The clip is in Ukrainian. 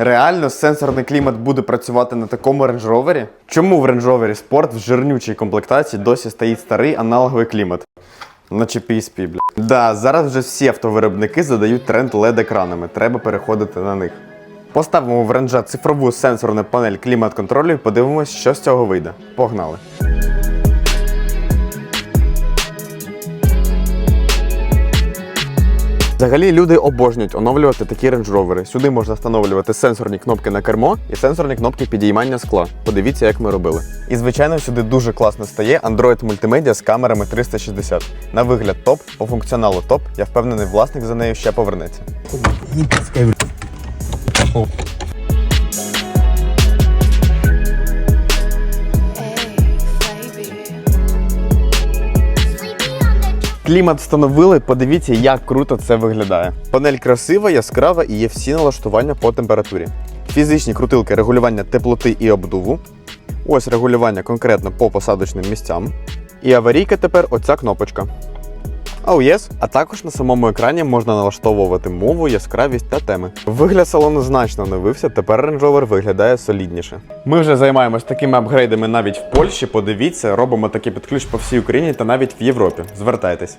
Реально сенсорний клімат буде працювати на такому Range Rover? Чому в Range Rover Sport в жирнючій комплектації досі стоїть старий аналоговий клімат? Наче PSP, бля. Да, зараз вже всі автовиробники задають тренд LED-екранами. Треба переходити на них. Поставимо в ренджа цифрову сенсорну панель клімат-контролю і подивимось, що з цього вийде. Погнали! Взагалі люди обожнюють оновлювати такі рейндж-ровери. Сюди можна встановлювати сенсорні кнопки на кермо і сенсорні кнопки підіймання скла. Подивіться, як ми робили. І звичайно, сюди дуже класно стає Android мультимедіа з камерами 360. На вигляд топ, по функціоналу топ. Я впевнений, власник за нею ще повернеться. Клімат встановили, подивіться, як круто це виглядає. Панель красива, яскрава і є всі налаштування по температурі. Фізичні крутилки регулювання теплоти і обдуву. Ось регулювання конкретно по посадочним місцям. І аварійка тепер оця кнопочка. Oh yes. А також на самому екрані можна налаштовувати мову, яскравість та теми. Вигляд салону значно оновився, тепер Range Rover виглядає солідніше. Ми вже займаємось такими апгрейдами навіть в Польщі. Подивіться, робимо такий підключ по всій Україні та навіть в Європі. Звертайтесь.